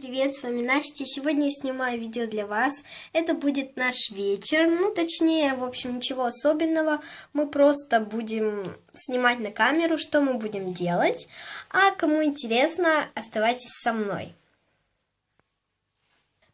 Привет, с вами Настя. Сегодня я снимаю видео для вас. Это будет наш вечер. Ну, точнее, в общем, ничего особенного. Мы просто будем снимать на камеру, что мы будем делать. А кому интересно, оставайтесь со мной.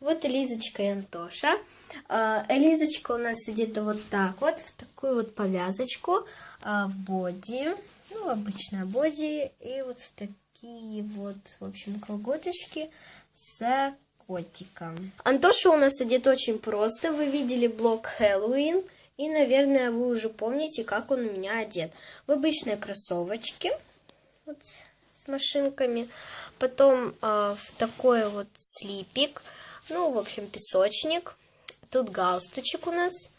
Вот Элизочка и Антоша. А, Элизочка у нас сидит вот так вот, в такую вот повязочку, а, в боди, ну, обычная боди, и вот в такие вот, в общем, колготочки с котиком. Антоша у нас одет очень просто. Вы видели блог Хэллоуин. И, наверное, вы уже помните, как он у меня одет. В обычные кроссовочки. Вот с машинками. Потом э, в такой вот слипик. Ну, в общем, песочник. Тут галстучек у нас.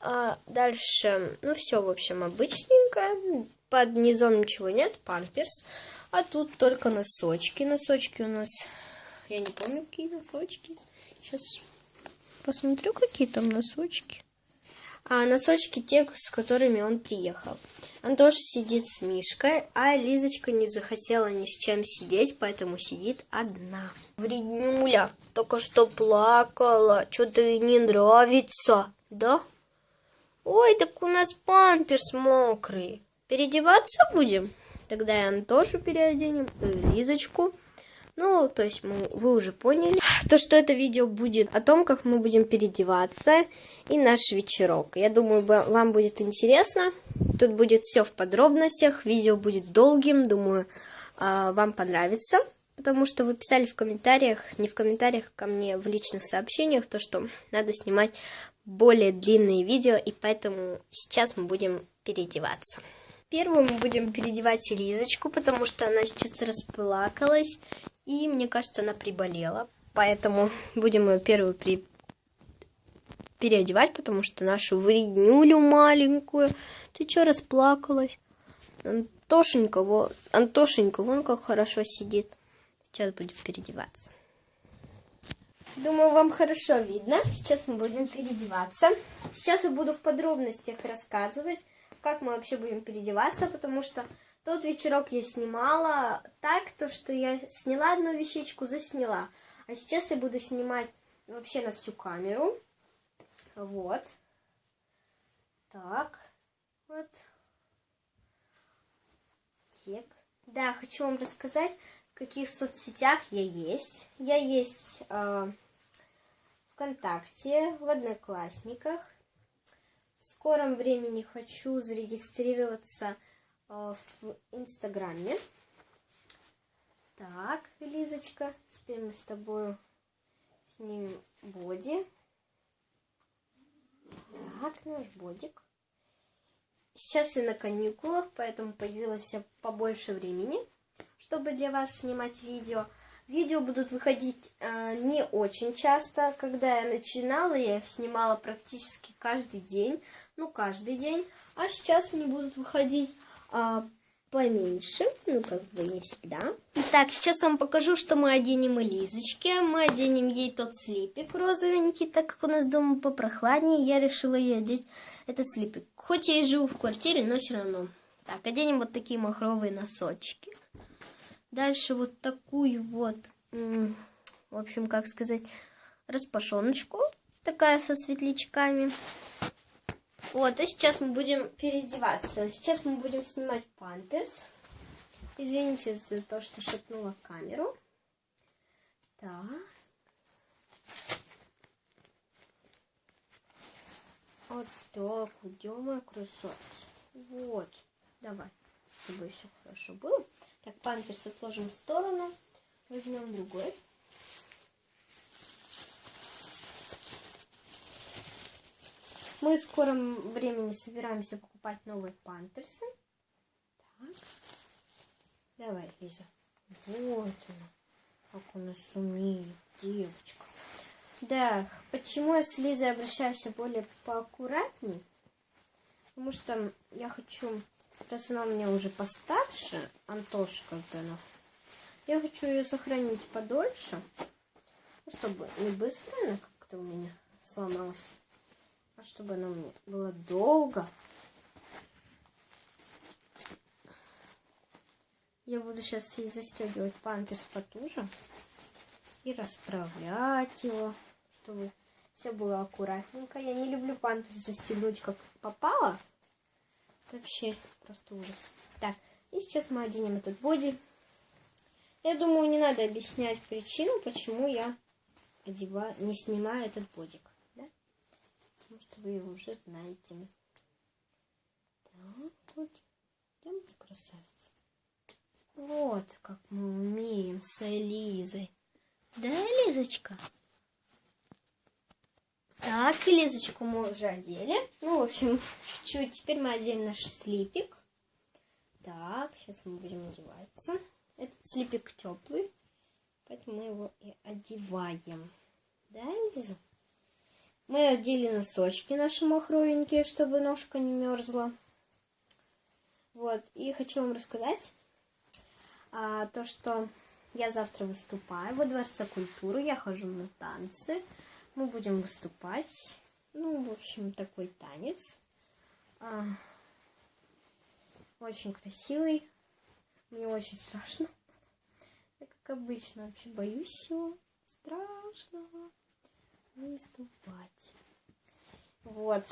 А дальше, ну, все, в общем, обычненько. Под низом ничего нет, памперс. А тут только носочки. Носочки у нас я не помню, какие носочки. Сейчас посмотрю, какие там носочки. А носочки те, с которыми он приехал. Антош сидит с Мишкой, а Лизочка не захотела ни с чем сидеть, поэтому сидит одна. Вреднюля, только что плакала, что-то не нравится, да? Ой, так у нас памперс мокрый. Переодеваться будем? Тогда и Антошу переоденем, и Лизочку. Ну, то есть мы, вы уже поняли, то, что это видео будет о том, как мы будем переодеваться и наш вечерок. Я думаю, вам будет интересно. Тут будет все в подробностях, видео будет долгим, думаю, а, вам понравится. Потому что вы писали в комментариях, не в комментариях, ко мне в личных сообщениях, то, что надо снимать более длинные видео, и поэтому сейчас мы будем переодеваться. Первым мы будем переодевать Лизочку, потому что она сейчас расплакалась и мне кажется, она приболела. Поэтому будем ее первую при... переодевать, потому что нашу вреднюлю маленькую. Ты что, расплакалась? Антошенька, вот, Антошенька, вон как хорошо сидит. Сейчас будем переодеваться. Думаю, вам хорошо видно. Сейчас мы будем переодеваться. Сейчас я буду в подробностях рассказывать, как мы вообще будем переодеваться, потому что тот вечерок я снимала так, то что я сняла одну вещичку, засняла. А сейчас я буду снимать вообще на всю камеру. Вот. Так. Вот. Тек. Да, хочу вам рассказать, в каких соцсетях я есть. Я есть э, ВКонтакте, в Одноклассниках. В скором времени хочу зарегистрироваться в Инстаграме. Так, Лизочка, теперь мы с тобой снимем боди. Так, наш бодик. Сейчас я на каникулах, поэтому появилось побольше времени, чтобы для вас снимать видео. Видео будут выходить э, не очень часто. Когда я начинала, я их снимала практически каждый день. Ну, каждый день. А сейчас они будут выходить а, поменьше, ну как бы не всегда. Итак, сейчас вам покажу, что мы оденем Элизочке. Мы оденем ей тот слипик розовенький, так как у нас дома попрохладнее, я решила ей одеть этот слипик. Хоть я и живу в квартире, но все равно. Так, оденем вот такие махровые носочки. Дальше вот такую вот, в общем, как сказать, распашоночку, такая со светлячками. Вот, и сейчас мы будем переодеваться. Сейчас мы будем снимать памперс. Извините за то, что шепнула камеру. Так. Вот так, где моя красавица? Вот. Давай, чтобы все хорошо было. Так, памперс отложим в сторону. Возьмем другой. Мы в скором времени собираемся покупать новые памперсы. Так. Давай, Лиза. Вот она. Как у нас умеет девочка. Да, почему я с Лизой обращаюсь более поаккуратней? Потому что я хочу, раз она у меня уже постарше, Антоша, когда она, я хочу ее сохранить подольше, ну, чтобы не быстро она как-то у меня сломалась а чтобы мне было долго. Я буду сейчас ей застегивать памперс потуже. и расправлять его, чтобы все было аккуратненько. Я не люблю памперс застегнуть как попало. Вообще просто ужас. Так, и сейчас мы оденем этот боди. Я думаю, не надо объяснять причину, почему я одеваю, не снимаю этот бодик. Потому что вы его уже знаете. Так, вот. Идем, красавица. Вот как мы умеем с Элизой. Да, Лизочка? Так, Лизочку мы уже одели. Ну, в общем, чуть-чуть. Теперь мы оденем наш слипик. Так, сейчас мы будем одеваться. Этот слипик теплый, поэтому мы его и одеваем. Да, Лиза? Мы одели носочки наши махровенькие, чтобы ножка не мерзла. Вот, и хочу вам рассказать а, то, что я завтра выступаю во Дворце культуры, я хожу на танцы, мы будем выступать, ну, в общем, такой танец, а, очень красивый, мне очень страшно, я как обычно вообще боюсь всего страшного выступать. Вот,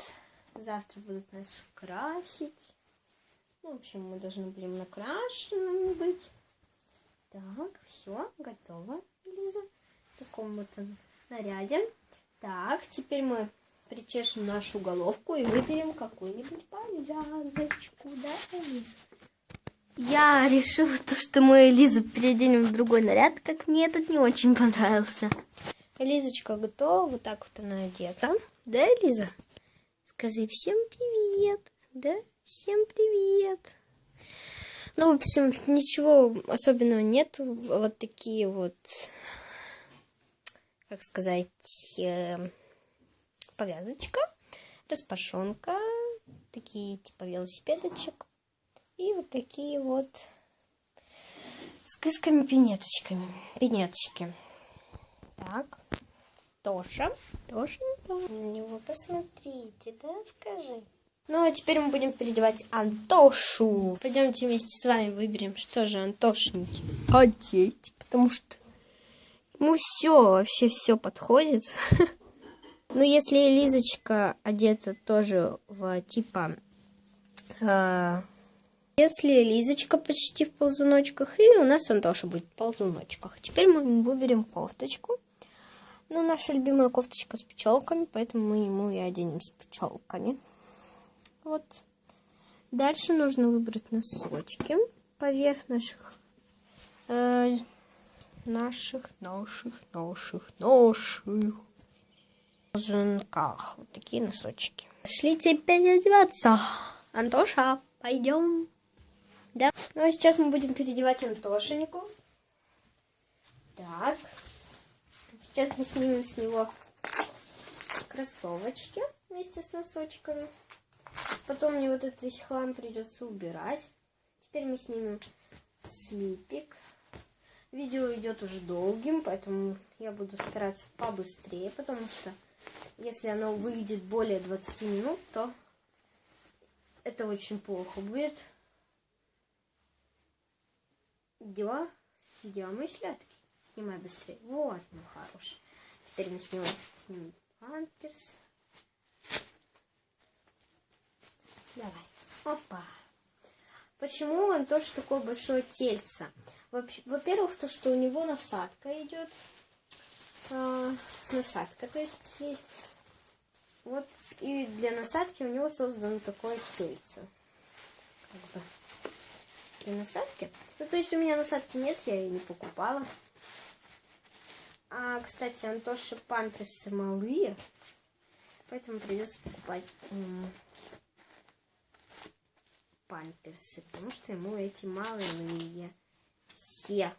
завтра будут нас красить. Ну, в общем, мы должны будем накрашенными быть. Так, все, готово, Лиза. В таком вот наряде. Так, теперь мы причешем нашу головку и выберем какую-нибудь повязочку, да, Лиза? Я решила то, что мы Лизу переоденем в другой наряд, как мне этот не очень понравился. Лизочка готова, вот так вот она одета. Да, Лиза? Скажи всем привет, да? Всем привет! Ну, в общем, ничего особенного нету. Вот такие вот, как сказать, э, повязочка, распашонка, такие типа велосипедочек. И вот такие вот с кысками-пинеточками. Пинеточки. Так. Тоша. Тоша, на него посмотрите, да, скажи. Ну, а теперь мы будем переодевать Антошу. Пойдемте вместе с вами выберем, что же Антошеньки одеть, потому что ему все, вообще все подходит. Ну, если Лизочка одета тоже в типа... Э, если Лизочка почти в ползуночках, и у нас Антоша будет в ползуночках. Теперь мы выберем кофточку. Ну, наша любимая кофточка с пчелками, поэтому мы ему и оденем с пчелками. Вот. Дальше нужно выбрать носочки поверх наших э, наших, наших, наших, наших ползунках. Вот такие носочки. Пошли теперь одеваться. Антоша, пойдем. Да. Ну а сейчас мы будем переодевать Антошеньку. Так. Сейчас мы снимем с него кроссовочки вместе с носочками. Потом мне вот этот весь хлам придется убирать. Теперь мы снимем слипик. Видео идет уже долгим, поэтому я буду стараться побыстрее, потому что если оно выйдет более 20 минут, то это очень плохо будет. Дела, дела мыслятки. Снимай быстрее. Вот, ну хороший. Теперь мы снимаем, снимем памперс. Давай. Опа. Почему он тоже такое большое тельце? Во-первых, то, что у него насадка идет. А, насадка, то есть есть. Вот и для насадки у него создано такое тельце. Как бы для насадки. Ну, то есть у меня насадки нет, я ее не покупала. А, кстати, Антоша памперсы малые, поэтому придется покупать памперсы, потому что ему эти малые все.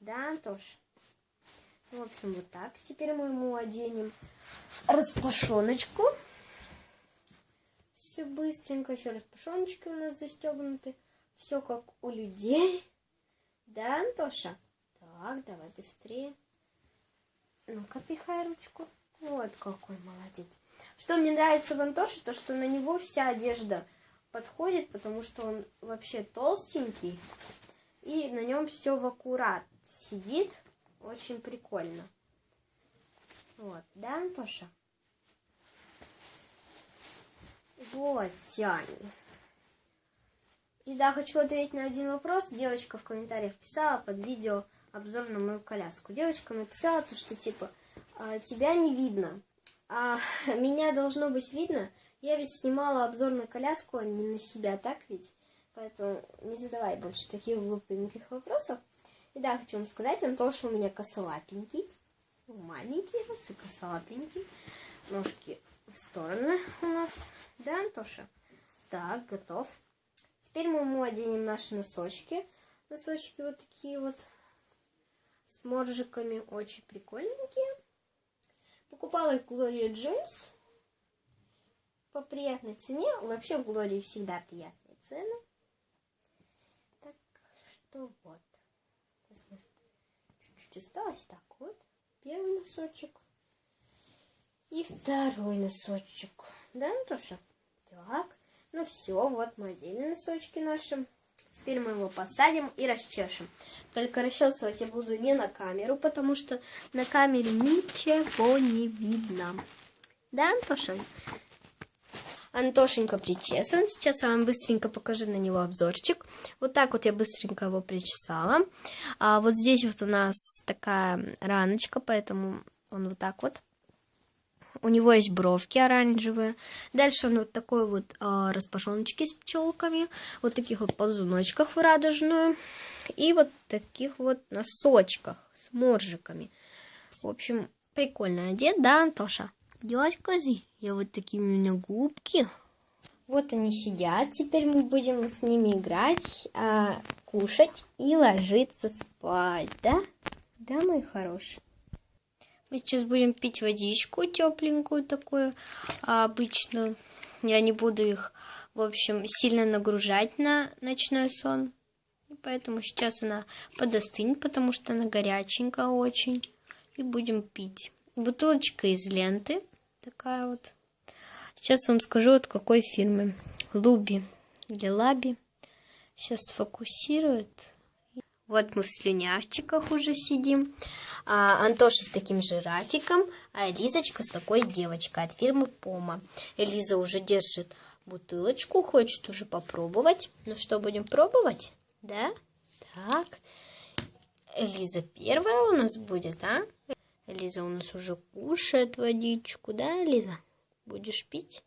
Да, Антош? Ну, в общем, вот так. Теперь мы ему оденем распашоночку. Все быстренько. Еще распашоночки у нас застегнуты. Все как у людей. Да, Антоша? Так, давай быстрее. Ну-ка, пихай ручку. Вот какой молодец. Что мне нравится в Антоше, то что на него вся одежда подходит, потому что он вообще толстенький. И на нем все в аккурат сидит. Очень прикольно. Вот, да, Антоша? Вот, Тяни. И да, хочу ответить на один вопрос. Девочка в комментариях писала под видео обзор на мою коляску. Девочка написала то, что типа «А, тебя не видно, а меня должно быть видно. Я ведь снимала обзор на коляску, а не на себя, так ведь? Поэтому не задавай больше таких глупеньких вопросов. И да, хочу вам сказать, он тоже у меня косолапенький. Маленький раз и косолапенький. Ножки в стороны у нас. Да, Антоша? Так, готов. Теперь мы ему оденем наши носочки. Носочки вот такие вот с моржиками. Очень прикольненькие. Покупала их Глория Джинс по приятной цене. Вообще в Глории всегда приятные цены. Так что вот. Чуть-чуть осталось. Так вот. Первый носочек. И второй носочек. Да, Антоша? Так. Ну все, вот мы одели носочки наши. Теперь мы его посадим и расчешем. Только расчесывать я буду не на камеру, потому что на камере ничего не видно. Да, Антоша? Антошенька причесан. Сейчас я вам быстренько покажу на него обзорчик. Вот так вот я быстренько его причесала. А вот здесь вот у нас такая раночка, поэтому он вот так вот у него есть бровки оранжевые. Дальше он вот такой вот э, распашоночки с пчелками. Вот таких вот ползуночках в радужную. И вот таких вот носочках с моржиками. В общем, прикольно одет, да, Антоша? Делать козы. Я вот такими у меня губки. Вот они сидят. Теперь мы будем с ними играть, а, кушать и ложиться спать, да? Да, мои хорошие? Мы сейчас будем пить водичку тепленькую такую, а обычную. Я не буду их, в общем, сильно нагружать на ночной сон. Поэтому сейчас она подостынет, потому что она горяченькая очень. И будем пить. Бутылочка из ленты. Такая вот. Сейчас вам скажу, от какой фирмы. Луби или Лаби. Сейчас сфокусирует. Вот мы в слюнявчиках уже сидим. А Антоша с таким жирафиком, а Элизочка с такой девочкой от фирмы Пома. Элиза уже держит бутылочку, хочет уже попробовать. Ну что, будем пробовать? Да? Так. Элиза первая у нас будет, а? Элиза у нас уже кушает водичку, да, Элиза? Будешь пить?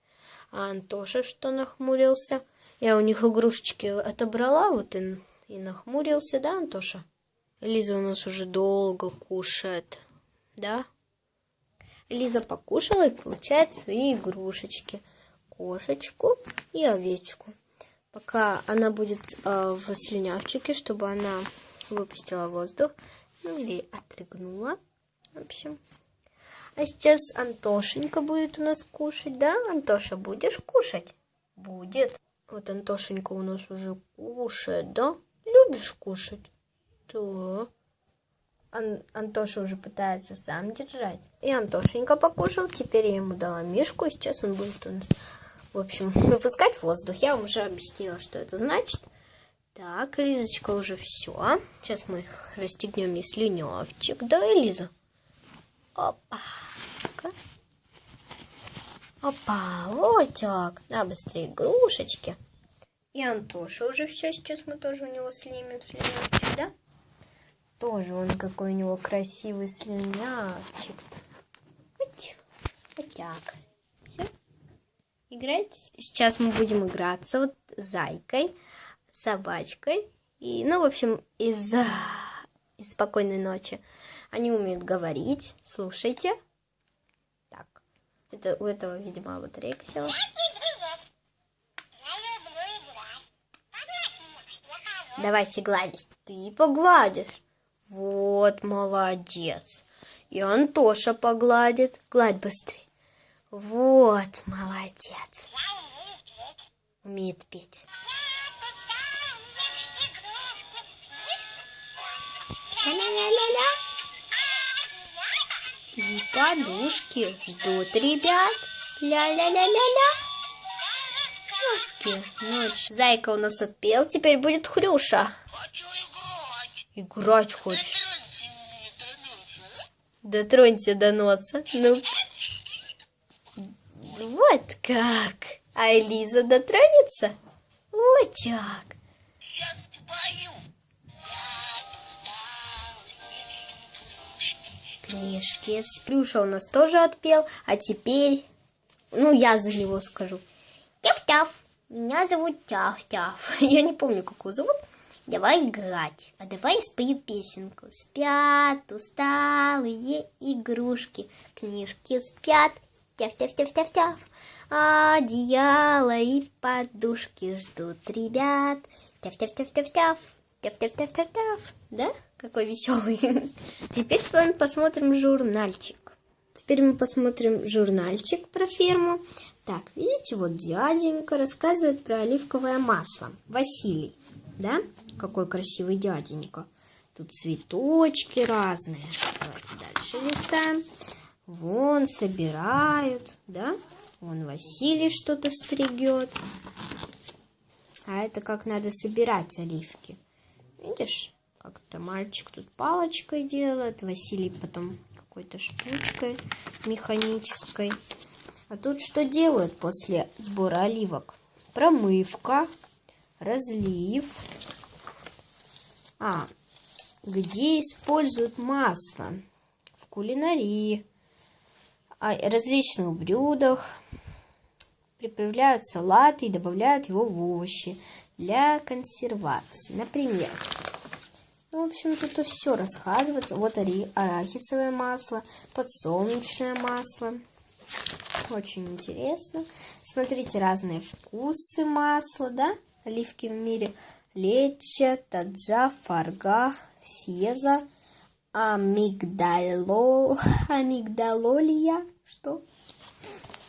А Антоша что нахмурился? Я у них игрушечки отобрала, вот и, и нахмурился, да, Антоша? Лиза у нас уже долго кушает, да? Лиза покушала и получает свои игрушечки. Кошечку и овечку. Пока она будет э, в слюнявчике, чтобы она выпустила воздух. Ну или отрыгнула. В общем. А сейчас Антошенька будет у нас кушать, да? Антоша, будешь кушать? Будет. Вот Антошенька у нас уже кушает, да? Любишь кушать? Что Ан Антоша уже пытается сам держать. И Антошенька покушал, теперь я ему дала мишку, и сейчас он будет у нас, в общем, выпускать воздух. Я вам уже объяснила, что это значит. Так, Лизочка уже все. Сейчас мы расстегнем ей слюнявчик. Да, Элиза? Опа. Опа, вот так. На, быстрее игрушечки. И Антоша уже все. Сейчас мы тоже у него снимем слюнявчик, да? Тоже он какой у него красивый слюнявчик-то. Вот, так. Все. Играть. Сейчас мы будем играться вот зайкой, собачкой. И, ну, в общем, из, из спокойной ночи. Они умеют говорить. Слушайте. Так. Это у этого, видимо, батарейка села. Давайте гладить. Ты погладишь. Вот, молодец. И Антоша погладит. Гладь быстрее. Вот, молодец. Умеет петь. Ля-ля-ля-ля-ля. И подушки ждут ребят. Ля-ля-ля-ля-ля. Ночь. Зайка у нас отпел, теперь будет Хрюша. Играть хочешь? Дотронься до носа. Ну. Вот как. А Элиза дотронется? Вот так. Книжки. Плюша у нас тоже отпел. А теперь, ну, я за него скажу. Тяв-тяв. Меня зовут Тяв-тяв. Я не помню, как его зовут. Давай играть. А давай спою песенку. Спят усталые игрушки. Книжки спят. Тяв-тяв-тяв-тяв-тяв. Одеяло и подушки ждут ребят. Тяв-тяв-тяв-тяв-тяв. Тяв-тяв-тяв-тяв-тяв. Да? Какой веселый. Теперь с вами посмотрим журнальчик. Теперь мы посмотрим журнальчик про ферму. Так, видите, вот дяденька рассказывает про оливковое масло. Василий, да? Какой красивый дяденька. Тут цветочки разные. Давайте дальше листаем. Вон собирают, да? Вон Василий что-то стригет. А это как надо собирать оливки. Видишь? Как-то мальчик тут палочкой делает, Василий потом какой-то штучкой механической. А тут что делают после сбора оливок? Промывка, разлив. А, где используют масло? В кулинарии, о различных блюдах. Приправляют салаты и добавляют его в овощи для консервации. Например, ну, в общем, тут все рассказывается. Вот арахисовое масло, подсолнечное масло. Очень интересно. Смотрите, разные вкусы масла, да? Оливки в мире. Леча, таджа, фарга, сеза, амигдало, амигдалолия. Что?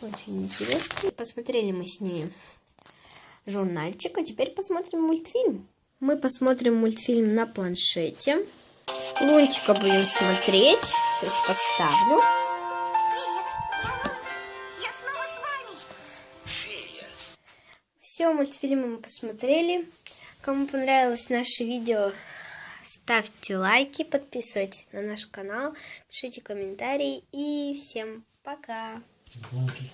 Очень интересно. Посмотрели мы с ней журнальчик, а теперь посмотрим мультфильм. Мы посмотрим мультфильм на планшете. Лунтика будем смотреть. Сейчас поставлю. Все, мультфильмы мы посмотрели. Кому понравилось наше видео, ставьте лайки, подписывайтесь на наш канал, пишите комментарии и всем пока!